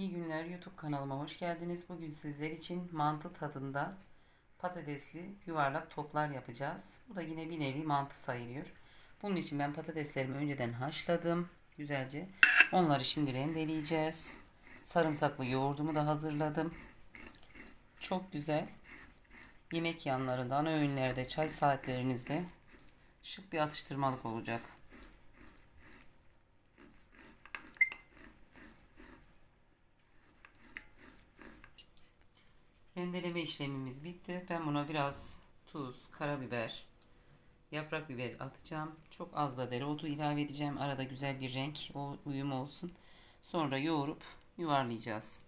İyi günler YouTube kanalıma hoş geldiniz. Bugün sizler için mantı tadında patatesli yuvarlak toplar yapacağız. Bu da yine bir nevi mantı sayılıyor. Bunun için ben patateslerimi önceden haşladım güzelce. Onları şimdi rendeleyeceğiz. Sarımsaklı yoğurdumu da hazırladım. Çok güzel. Yemek yanlarında, ana öğünlerde, çay saatlerinizde şık bir atıştırmalık olacak. Rendeleme işlemimiz bitti. Ben buna biraz tuz, karabiber, yaprak biber atacağım. Çok az da dereotu ilave edeceğim. Arada güzel bir renk uyum olsun. Sonra yoğurup yuvarlayacağız.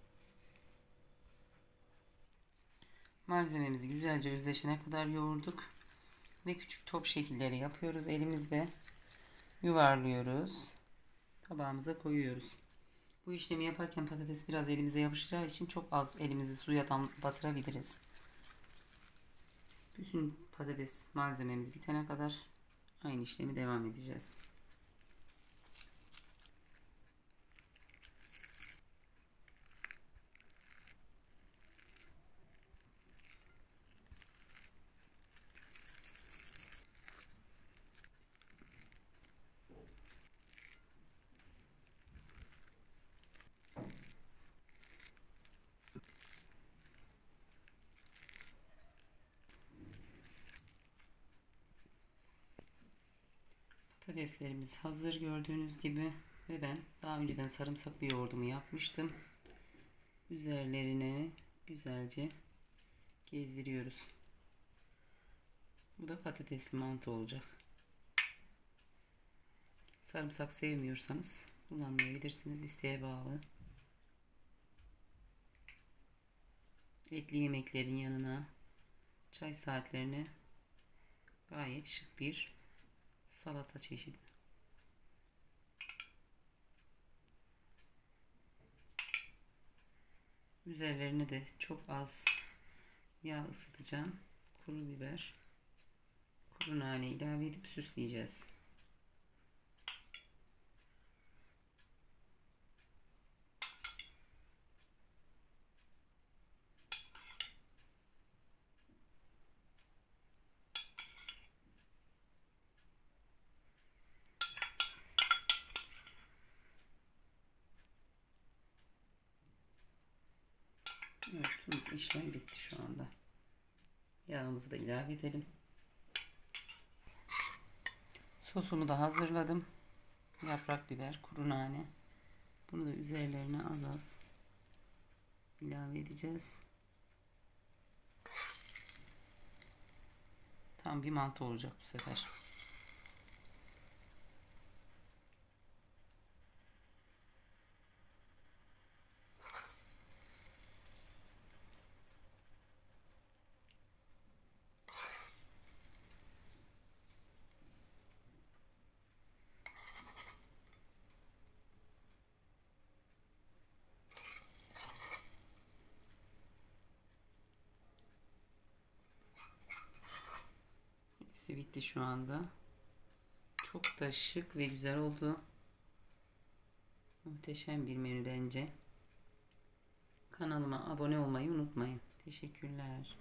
Malzememizi güzelce özleşene kadar yoğurduk. Ve küçük top şekilleri yapıyoruz. Elimizde yuvarlıyoruz. Tabağımıza koyuyoruz. Bu işlemi yaparken patates biraz elimize yapışacağı için çok az elimizi suya batırabiliriz. Bütün patates malzememiz bitene kadar aynı işlemi devam edeceğiz. Patateslerimiz hazır gördüğünüz gibi ve ben daha önceden sarımsaklı yoğurdumu yapmıştım. Üzerlerine güzelce gezdiriyoruz. Bu da patatesli mantı olacak. Sarımsak sevmiyorsanız kullanmayabilirsiniz. isteğe bağlı. Etli yemeklerin yanına çay saatlerine gayet şık bir salata çeşidi. Üzerlerine de çok az yağ ısıtacağım. Kuru biber, kuru nane ilave edip süsleyeceğiz. Evet, tüm işlem bitti şu anda. Yağımızı da ilave edelim. Sosumu da hazırladım. Yaprak biber, kuru nane. Bunu da üzerlerine az az ilave edeceğiz. Tam bir mantı olacak bu sefer. Hepsi bitti şu anda. Çok da şık ve güzel oldu. Muhteşem bir menü bence. Kanalıma abone olmayı unutmayın. Teşekkürler.